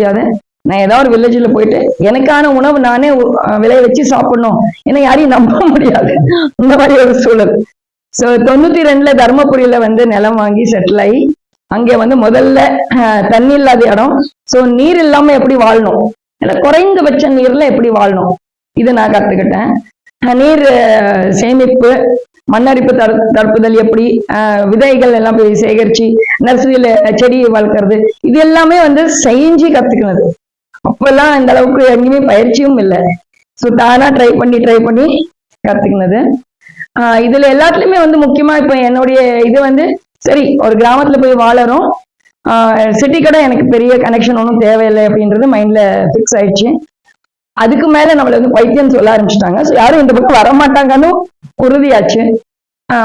முடியாது. நான் ஏதாவது ஒரு வில்லேஜில் போயிட்டு எனக்கான உணவு நானே விளைய வச்சு சாப்பிடணும். ஏன்னா யாரையும் நம்ப முடியாது. இந்த மாதிரி ஒரு சூழல். ஸோ தொண்ணூத்தி ரெண்டுல தர்மபுரியில வந்து நிலம் வாங்கி செட்டில் ஆகி அங்கே வந்து முதல்ல தண்ணி இல்லாத இடம். ஸோ நீர் இல்லாம எப்படி வாழணும்? குறைந்தபட்ச நீர்ல எப்படி வாழணும்? இது நான் கத்துக்கிட்டேன். நீர் சேமிப்பு மண்ணரிப்பு தடு தடுப்புதல் எப்படி விதைகள் எல்லாம் போய் சேகரிச்சு நர்சரியில செடியை வளர்க்குறது இது எல்லாமே வந்து செஞ்சு கத்துக்கினது. அப்பெல்லாம் இந்த அளவுக்கு எங்கேயுமே பயிற்சியும் இல்லை. ஸோ தானா ட்ரை பண்ணி ட்ரை பண்ணி கத்துக்கினது. இதில் இதுல எல்லாத்துலயுமே வந்து முக்கியமா இப்போ என்னுடைய இது வந்து சரி ஒரு கிராமத்துல போய் வாழறோம். சிட்டி கடை எனக்கு பெரிய கனெக்ஷன் ஒன்றும் தேவையில்லை அப்படின்றது மைண்ட்ல ஃபிக்ஸ் ஆயிடுச்சு. அதுக்கு மேல நம்மள வந்து பைத்தியம் சொல்ல ஆரம்பிச்சிட்டாங்க. ஸோ யாரும் இந்த பக்கம் வர மாட்டாங்கன்னு உறுதியாச்சு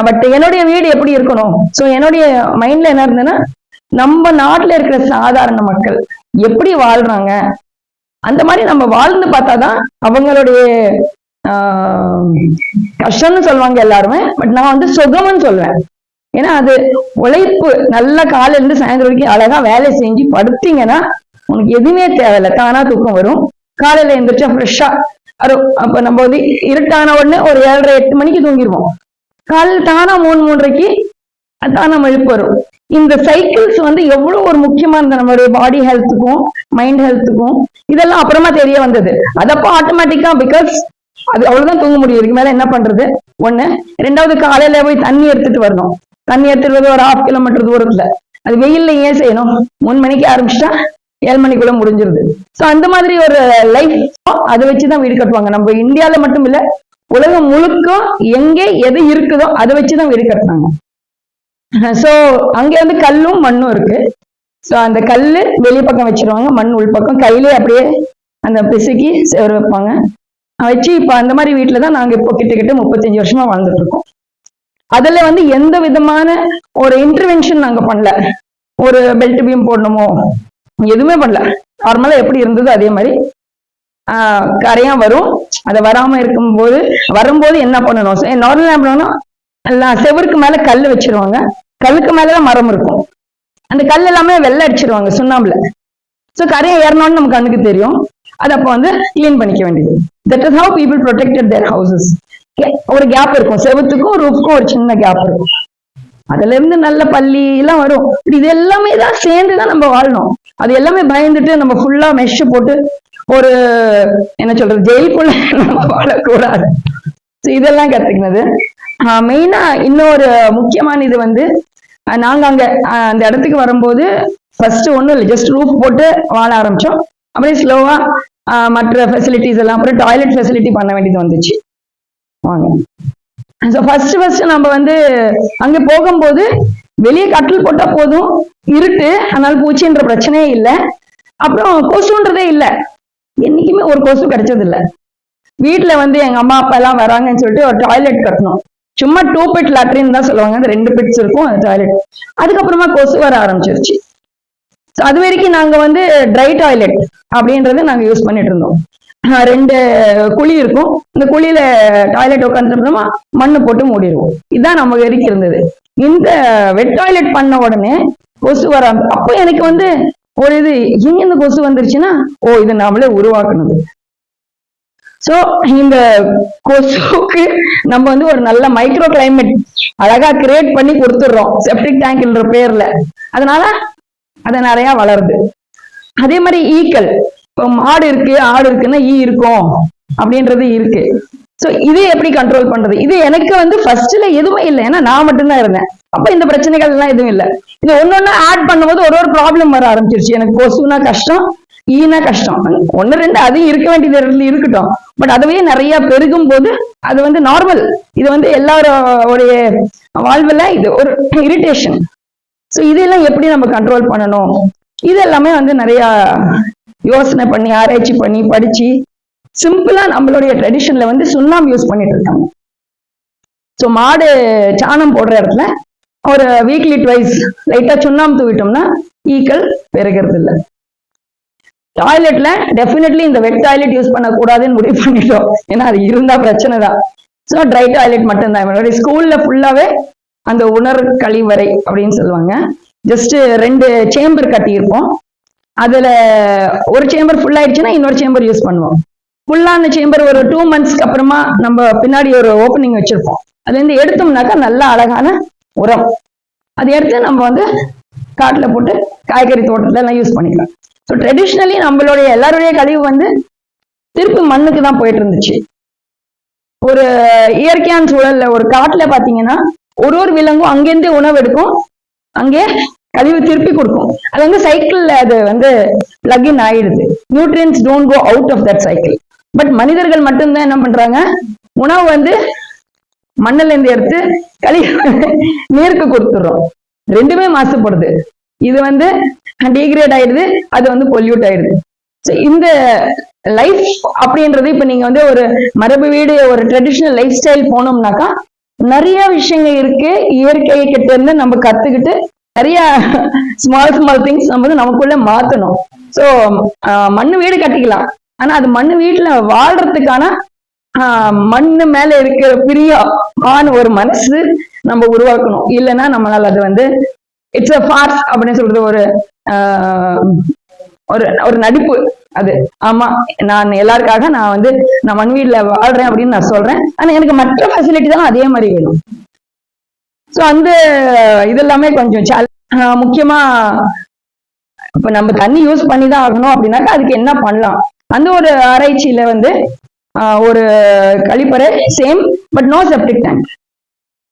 பட் என்னுடைய வீடு எப்படி இருக்கணும்? ஸோ என்னுடைய மைண்ட்ல என்ன இருந்ததுன்னா நம்ம நாட்டில் இருக்கிற சாதாரண மக்கள் எப்படி வாழ்றாங்க? அந்த மாதிரி நம்ம வாழ்ந்து பார்த்தாதான் அவங்களுடைய கஷ்டம்னு சொல்லுவாங்க எல்லாருமே பட் நான் வந்து சுகம்னு சொல்லுவேன். ஏன்னா அது உழைப்பு நல்ல காலையில இருந்து சாயந்தரம் வரைக்கும் அழகா வேலை செஞ்சு படுத்தீங்கன்னா உனக்கு எதுவுமே தேவையில்லை. தானா தூக்கம் வரும். காலையில எந்திரிச்சா ஃப்ரெஷ்ஷா அப்ப நம்ம வந்து இருட்டான உடனே ஒரு ஏழரை எட்டு மணிக்கு தூங்கிடுவோம். காலையில் தானா மூணு மூன்றரைக்கு தானா எழுப்பு வரும். இந்த சைக்கிள்ஸ் வந்து எவ்வளவு ஒரு முக்கியமா இருந்த நம்மளுடைய பாடி ஹெல்த்துக்கும் மைண்ட் ஹெல்த்துக்கும் இதெல்லாம் அப்புறமா தெரிய வந்தது. அதப்போ ஆட்டோமேட்டிக்கா பிகாஸ் அது அவ்வளவுதான் தூங்க முடியும். இதுக்கு மேல என்ன பண்றது? ஒண்ணு ரெண்டாவது காலையில போய் தண்ணி எடுத்துட்டு வரணும். தண்ணி எடுத்துட்டு ஒரு ஹாஃப் கிலோமீட்டர் தூரத்துல. அது வெயில்ல ஏன் செய்யணும்? மூணு மணிக்கு ஆரம்பிச்சுட்டா ஏழு மணிக்குள்ள முடிஞ்சிருது. சோ அந்த மாதிரி ஒரு லைஃப் அதை வச்சுதான் வீடு கட்டுவாங்க. நம்ம இந்தியால மட்டும் இல்ல உலகம் முழுக்க எங்கே எது இருக்குதோ அதை வச்சுதான் வீடு கட்டுனாங்க சோ அங்க வந்து கல்லும் மண்ணும் இருக்கு. சோ அந்த கல்லு வெளி பக்கம் வச்சிருவாங்க மண் உள் பக்கம். கையிலே அப்படியே அந்த பிசுக்கி சேர் வைப்பாங்க. வச்சு இப்ப அந்த மாதிரி வீட்டுல தான் நாங்க இப்போ கிட்டக்கிட்ட முப்பத்தஞ்சு வருஷமா வாழ்ந்துட்டு இருக்கோம். அதுல வந்து எந்த விதமான ஒரு இன்டர்வென்ஷன் நாங்க பண்ணல. ஒரு பெல்ட் பீம் போடணுமோ எதுவுமே பண்ணல. நார்மலா எப்படி இருந்ததோ அதே மாதிரி ஆஹ் கரையா வரும். அது வராம இருக்கும்போது வரும்போது என்ன பண்ணணும்? நார்மலா என்ன பண்ணணும் செவருக்கு மேல கல் வச்சிருவாங்க. கல்லுக்கு மேலதான் மரம் இருக்கும். அந்த கல் எல்லாமே வெள்ளை அடிச்சிருவாங்க சுண்ணாம்புல. சோ கரையை ஏறணும்னு நம்ம கண்ணுக்கு தெரியும். அது அப்போ வந்து கிளீன் பண்ணிக்க வேண்டியது. That is how people protected their houses ஒரு கேப் இருக்கும். செவத்துக்கும் ரூஃப்க்கும் ஒரு சின்ன கேப் இருக்கும். அதுல இருந்து நல்ல பள்ளி எல்லாம் வரும். இது எல்லாமே தான் சேர்ந்துதான் நம்ம வாழணும். அது எல்லாமே பயந்துட்டு நம்ம ஃபுல்லா மெஷ் போட்டு ஒரு என்ன சொல்றது ஜெயிலுக்குள்ள நம்ம வாழக்கூடாது. இதெல்லாம் கத்துக்கினது. மெயினா இன்னொரு முக்கியமான இது வந்து நாங்க அங்க அந்த இடத்துக்கு வரும்போது ஃபர்ஸ்ட் ஒண்ணும் இல்லை ஜஸ்ட் ரூஃப் போட்டு வாழ ஆரம்பிச்சோம். அப்படியே ஸ்லோவா மற்ற ஃபெசிலிட்டிஸ் எல்லாம் அப்புறம் டாய்லெட் ஃபெசிலிட்டி பண்ண வேண்டியது வந்துச்சு. வாங்க. ஸோ ஃபர்ஸ்ட் ஃபர்ஸ்ட் நம்ம வந்து அங்க போகும்போது வெளியே கட்டில் போட்டா போதும் இருட்டு அதனால பூச்சின்ற பிரச்சனையே இல்லை. அப்புறம் கொசுன்றதே இல்லை. என்னைக்குமே ஒரு கொசு கிடைச்சது வீட்டில் வந்து எங்க அம்மா அப்பா எல்லாம் வராங்கன்னு சொல்லிட்டு ஒரு டாய்லெட் கட்டணும். சும்மா டூ பிட் லாட்ரின்னு தான் சொல்லுவாங்க. அந்த ரெண்டு பிட்ஸ் இருக்கும் அந்த டாய்லெட் அதுக்கப்புறமா கொசு வர ஆரம்பிச்சிருச்சு. ஸோ அது வரைக்கும் நாங்க வந்து ட்ரை டாய்லெட் அப்படின்றத நாங்க யூஸ் பண்ணிட்டு இருந்தோம். ரெண்டு குழி இருக்கும். இந்த குழியில டாய்லெட் உட்காந்துருந்தோமா மண்ணு போட்டு மூடிடுவோம் இதுதான் நம்ம வரைக்கும் இருந்தது. இந்த வெட் டாய்லெட் பண்ண உடனே கொசு வர அப்போ எனக்கு வந்து ஒரு இது எங்க இந்த கொசு வந்துருச்சுன்னா ஓ இது நாமளே உருவாக்குனது சோ இந்த கொசுக்கு நம்ம வந்து ஒரு நல்ல மைக்ரோ கிளைமேட் அழகா கிரியேட் பண்ணி கொடுத்துடுறோம் செப்டிக் டேங்க்ன்ற பேர்ல. அதனால அது நிறைய வளருது. அதே மாதிரி ஈக்கள். இப்போ மாடு இருக்கு ஆடு இருக்குன்னா ஈ இருக்கும் அப்படின்றது இருக்கு. சோ இது எப்படி கண்ட்ரோல் பண்றது? இது எனக்கு வந்து ஃபர்ஸ்ட்ல எதுவுமே இல்லை. ஏன்னா நான் மட்டும்தான் இருந்தேன். அப்ப இந்த பிரச்சனைகள் எல்லாம் எதுவும் இல்லை. இது ஒன்னொன்னு ஆட் பண்ணும்போது ஒரு ஒரு ப்ராப்ளம் வர ஆரம்பிச்சிருச்சு. எனக்கு கொசுனா கஷ்டம் ஈனா கஷ்டம். ஒன்னு ரெண்டு அதையும் இருக்க வேண்டியது இடத்துல இருக்கட்டும். பட் அதுவே நிறைய பெருகும் போது அது வந்து நார்மல் இது வந்து எல்லாரோடைய வாழ்வுல இது ஒரு இரிட்டேஷன் ஸோ இதெல்லாம் எப்படி நம்ம கண்ட்ரோல் பண்ணணும்? இது எல்லாமே வந்து நிறைய யோசனை பண்ணி ஆராய்ச்சி பண்ணி படிச்சு சிம்பிளா நம்மளுடைய ட்ரெடிஷன்ல வந்து சுண்ணாம்பு யூஸ் பண்ணிட்டு இருக்காங்க. ஸோ மாடு சாணம் போடுற இடத்துல ஒரு வீக்லி ட்வைஸ் லைட்டா சுண்ணாம்பு தூவிட்டோம்னா ஈக்கள் பெருகிறது இல்லை. டாய்லெட்ல டெஃபினெட்லி இந்த வெட் டாய்லெட் யூஸ் பண்ணக்கூடாதுன்னு முடிவு பண்ணிட்டோம். ஏன்னா அது இருந்தா பிரச்சனை தான். ஸோ ட்ரை டாய்லெட் மட்டும்தான். என்னுடைய ஸ்கூல்ல ஃபுல்லாவே அந்த உணர் கழிவறை அப்படின்னு சொல்லுவாங்க. ஜஸ்ட் ரெண்டு சேம்பர் கட்டியிருப்போம். அதுல ஒரு சேம்பர் ஃபுல் ஆயிடுச்சுன்னா இன்னொரு சேம்பர் யூஸ் பண்ணுவோம். ஃபுல்லான சேம்பர் ஒரு டூ மந்த்ஸ்க்கு அப்புறமா நம்ம பின்னாடி ஒரு ஓப்பனிங் வச்சிருப்போம். அது வந்து எடுத்தோம்னாக்கா நல்ல அழகான உரம். அது எடுத்து நம்ம வந்து காட்டுல போட்டு காய்கறி தோட்டத்துல எல்லாம் யூஸ் பண்ணிக்கலாம். ஸோ ட்ரெடிஷ்னலி நம்மளுடைய எல்லாருடைய கழிவு வந்து திருப்பி மண்ணுக்கு தான் போயிட்டு இருந்துச்சு. ஒரு இயற்கையான சூழல்ல ஒரு காட்டுல பாத்தீங்கன்னா ஒரு ஒரு விலங்கும் அங்கேருந்து உணவு எடுக்கும். அங்கே கழிவு திருப்பி கொடுக்கும். அது வந்து சைக்கிள்ல அது வந்து பிளக்இன் ஆயிடுது. Nutrients don't go out of that cycle but மனிதர்கள் மட்டும்தான் என்ன பண்றாங்க? உணவு வந்து மண்ணில் இருந்து எடுத்து களி நீருக்கு கொடுத்துடுறோம். ரெண்டுமே மாசுபடுது. இது வந்து டீக்ரேட் ஆயிடுது அது வந்து பொல்யூட் ஆயிடுது. ஸோ இந்த லைஃப் அப்படின்றது இப்ப நீங்க வந்து ஒரு மரபு வீடு ஒரு ட்ரெடிஷ்னல் லைஃப் ஸ்டைல் போனோம்னாக்கா நிறைய விஷயங்கள் இருக்கு. இயற்கை கிட்ட இருந்து நம்ம கத்துக்கிட்டு நிறைய ஸ்மால் ஸ்மால் திங்ஸ் நம்ம வந்து நமக்குள்ள மாத்தணும். ஸோ மண்ணு வீடு கட்டிக்கலாம். ஆனா அது மண்ணு வீட்டுல வாழ்றதுக்கான ஆஹ், மண்ணு மேல இருக்கிற பிரியமான ஒரு மனசு நம்ம உருவாக்கணும். இல்லைன்னா நம்மளால அது வந்து இட்ஸ் அ ஃபார்ஸ் அப்படின்னு சொல்றது ஒரு ஆஹ், ஒரு ஒரு நடிப்பு அது. ஆமா நான் எல்லாருக்காக நான் வந்து நான் மண் வீட்ல வாழ்றேன் அப்படின்னு நான் சொல்றேன். ஆனா எனக்கு மற்ற ஃபெசிலிட்டி தான் அதே மாதிரி வேணும். ஸோ அந்த இதெல்லாமே கொஞ்சம் முக்கியமா இப்ப நம்ம தண்ணி யூஸ் பண்ணி தான் ஆகணும் அப்படின்னாக்கா அதுக்கு என்ன பண்ணலாம்? அந்த ஒரு ஆராய்ச்சியில வந்து ஒரு கழிப்பறை same but no septic tank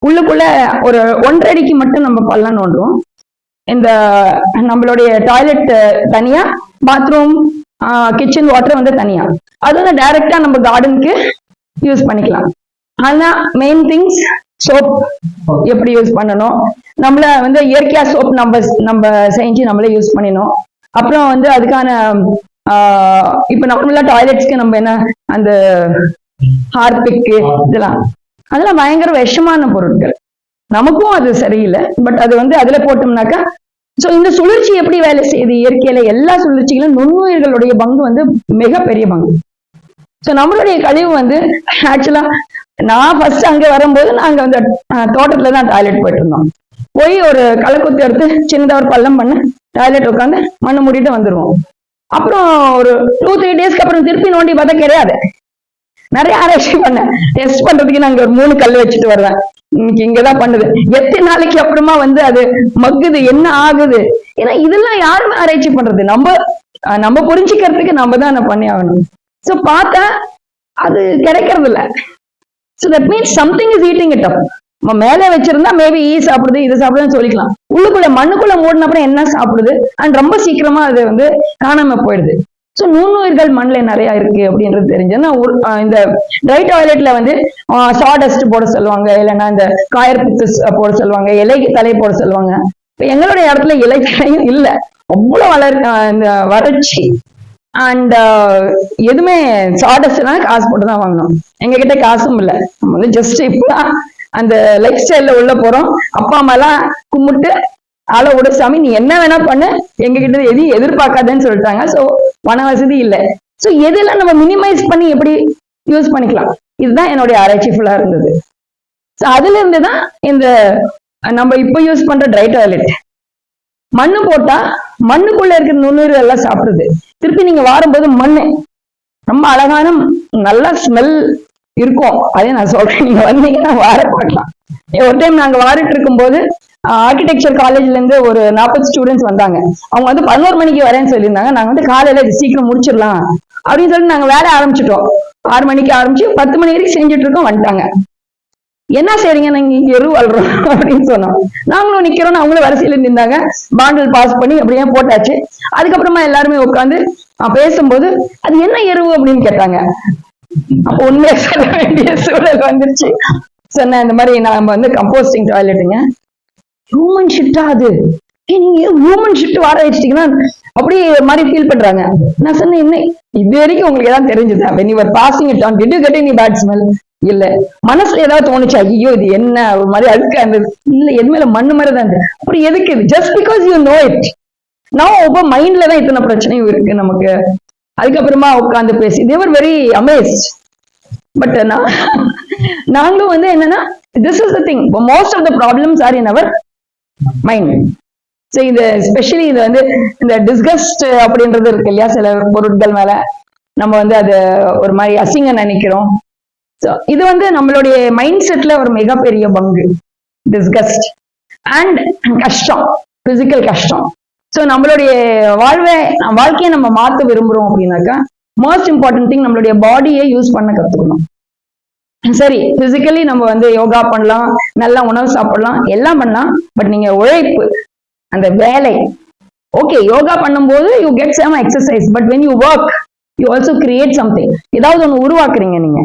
உள்ளுக்குள்ள ஒரு ஒன்றரை அடிக்கு மட்டும் நம்ம பள்ளம் நோண்டுவோம். இந்த நம்மளுடைய டாய்லெட் தனியா பாத்ரூம் கிச்சன் வாட்டர் வந்து தனியா. அது வந்து டைரக்டா நம்ம கார்டனுக்கு யூஸ் பண்ணிக்கலாம். ஆனா மெயின் திங்ஸ் சோப் எப்படி யூஸ் பண்ணணும்? நம்மள வந்து இயற்கையா சோப் நம்ம நம்ம செஞ்சு நம்மளே யூஸ் பண்ணினோம் அப்புறம் வந்து அதுக்கான ஆஹ் இப்ப நார்மலா டாய்லெட்ஸ்க்கு நம்ம என்ன அந்த ஹார்பிக்கு இதெல்லாம். அதெல்லாம் பயங்கர விஷமான பொருட்கள். நமக்கும் அது சரியில்லை பட் அது வந்து அதுல போட்டோம்னாக்கா சோ இந்த சுழற்சி எப்படி வேலை செய்யுது? இயற்கையில எல்லா சுழற்சிகளும் நுண்ணுயிர்களுடைய பங்கு வந்து மிகப்பெரிய பங்கு. சோ நம்மளுடைய கழிவு வந்து ஆக்சுவலா நான் ஃபர்ஸ்ட் அங்க வரும்போது நாங்க அந்த தோட்டத்துல தான் டாய்லெட் போயிட்டு இருந்தோம் போய் ஒரு களைக்குத்தி எடுத்து சின்னதாக ஒரு பள்ளம் பண்ண டாய்லெட் உட்காந்து மண்ணு மூடிட்டு வந்துருவோம். அப்புறம் ஒரு டூ த்ரீ டேஸ்க்கு அப்புறம் திருப்பி நோண்டி பார்த்தா கிடையாது. நிறைய ஆராய்ச்சி பண்ணேன். டெஸ்ட் பண்றதுக்கு நாங்க ஒரு மூணு கல் வச்சுட்டு வருவேன். இன்னைக்கு இங்கதான் பண்ணுது. எத்தனை நாளைக்கு அப்புறமா வந்து அது மக்குது என்ன ஆகுது? ஏன்னா இதெல்லாம் யாருமே ஆராய்ச்சி பண்றது நம்ம அஹ், நம்ம புரிஞ்சுக்கிறதுக்கு நம்ம தான் பண்ணி ஆகணும். சோ பார்த்தேன் அது கிடைக்கிறது இல்ல so that means something is eating it up நம்ம மேலே வச்சிருந்தா மேபி ஈ சாப்பிடுது இது சாப்பிடுதுன்னு சொல்லிக்கலாம். உள்ளுக்குள்ள மண்ணுக்குள்ள மூடின அப்புறம் என்ன சாப்பிடுது? அண்ட் ரொம்ப சீக்கிரமா அது வந்து காணாம போயிடுது. ஸோ நுண்ணுயிர்கள் மண்ணில் நிறைய இருக்கு அப்படின்றது தெரிஞ்சதுன்னா இந்த ட்ரை டாய்லெட்ல வந்து சாடஸ்ட் போட சொல்லுவாங்க இல்லைன்னா இந்த காயர் பித்து போட சொல்லுவாங்க இலை தலை போட சொல்லுவாங்க. இப்ப எங்களுடைய இடத்துல இலை தலையும் இல்லை. அவ்வளவு வளர் இந்த வறட்சி. அண்ட் uh, எதுவுமே சாடஸ்ட்னா காசு போட்டு தான் வாங்கணும். எங்க கிட்ட காசும் இல்லை. நம்ம வந்து ஜஸ்ட் இப்பதான் அந்த லைஃப் ஸ்டைல்ல உள்ள போறோம். அப்பா அம்மா எல்லாம் கும்பிட்டு ஆளை விட சாமி நீ என்ன வேணா பண்ணு. எங்க கிட்ட எதையும் எதிர்பார்க்காதேன்னு சொல்லிட்டாங்க. சோ பண வசதி இல்லை. சோ எதெல்லாம் நம்ம மினிமைஸ் பண்ணி எப்படி யூஸ் பண்ணிக்கலாம்? இதுதான் என்னுடைய ஆராய்ச்சி ஃபுல்லா இருந்தது. சோ அதுல இருந்து தான் இந்த நம்ம இப்போ யூஸ் பண்ற ட்ரை டாய்லெட் மண்ணு போட்டா மண்ணுக்குள்ள இருக்கிற நுண்ணுயிர்கள் எல்லாம் சாப்பிடுது. திருப்பி நீங்க வாரும்போது மண்ணு. ரொம்ப அழகான நல்ல ஸ்மெல் இருக்கும். அதே நான் சொல்றேன். நீங்க வந்தீங்கன்னா வார பார்க்கலாம். ஒரு டைம் நாங்க வாரிட்டு இருக்கும்போது ஆர்கிடெக்சர் காலேஜ்ல இருந்து ஒரு நாற்பது ஸ்டூடெண்ட்ஸ் வந்தாங்க. அவங்க வந்து பதினோரு மணிக்கு வரேன்னு சொல்லியிருந்தாங்க. நாங்க வந்து காலையில இது சீக்கிரம் முடிச்சிடலாம் அப்படின்னு சொல்லிட்டு நாங்க வேலை ஆரம்பிச்சிட்டோம். ஆறு மணிக்கு ஆரம்பிச்சு பத்து மணி வரைக்கும் செஞ்சுட்டு இருக்கோம் வந்துட்டாங்க. என்ன செய்றீங்க? நாங்க இங்க எரு வளர்றோம் அப்படின்னு சொன்னோம். நாங்களும் நிக்கிறோம். அவங்களும் வரிசையில நின்றாங்க பாண்டில் பாஸ் பண்ணி அப்படியே போட்டாச்சு. அதுக்கப்புறமா எல்லாருமே உட்காந்து பேசும்போது அது என்ன எருவு அப்படின்னு கேட்டாங்க. உண்மையை சொல்ல வேண்டிய சூழல் வந்துருச்சு. சொன்ன இந்த மாதிரி நாம வந்து கம்போஸ்டிங் டாய்லெட்டுங்க ஹியூமன் ஷிட்டா அது. நீங்க ஹியூமன் ஷிட் வர வச்சிட்டீங்கன்னா அப்படியே ஒரு மாதிரி ஃபீல் பண்றாங்க. நான் சொன்னேன் என்ன? இது வரைக்கும் உங்களுக்கு ஏதாவது தெரிஞ்சதா? When you passing passing it on did you get any இல்ல. மனசுல ஏதாவது தோணுச்சு? ஐயோ இது என்ன? ஒரு மாதிரி அதுக்கு அந்த இல்ல எது மேல மண்ணு மாதிரி தான் அப்புறம் எதுக்கு இது? Just because you know it நான் இப்போ மைண்ட்ல தான் இத்தனை பிரச்சனையும் இருக்கு நமக்கு. அதுக்கப்புறமா உட்காந்து பேசி தேவர் வெரி அமேஸ்ட் பட் நான் நாங்களும் வந்து என்னன்னா this is the thing most of the problems are in our mind so இது ஸ்பெஷலி இது வந்து இந்த டிஸ்கஸ்ட் அப்படின்றது இருக்கு இல்லையா? சில பொருட்கள் மேல. நம்ம வந்து அது ஒரு மாதிரி அசிங்க நினைக்கிறோம். ஸோ இது வந்து நம்மளுடைய மைண்ட் செட்ல ஒரு மிகப்பெரிய பங்கு. டிஸ்கஸ்ட் அண்ட் கஷ்டம் பிசிக்கல் கஷ்டம். ஸோ நம்மளுடைய வாழ்வை வாழ்க்கையை நம்ம மாற்ற விரும்புறோம் அப்படின்னாக்கா மோஸ்ட் இம்பார்ட்டன்ட் திங் நம்மளுடைய பாடியை யூஸ் பண்ண கத்துக்கணும். சரி பிசிக்கலி நம்ம வந்து யோகா பண்ணலாம் நல்லா உணவு சாப்பிடலாம் எல்லாம் பண்ணலாம். பட் நீங்க உழைப்பு அந்த வேலை. ஓகே யோகா பண்ணும்போது you get some exercise but when you work you also create something ஏதாவது ஒன்று உருவாக்குறீங்க நீங்க.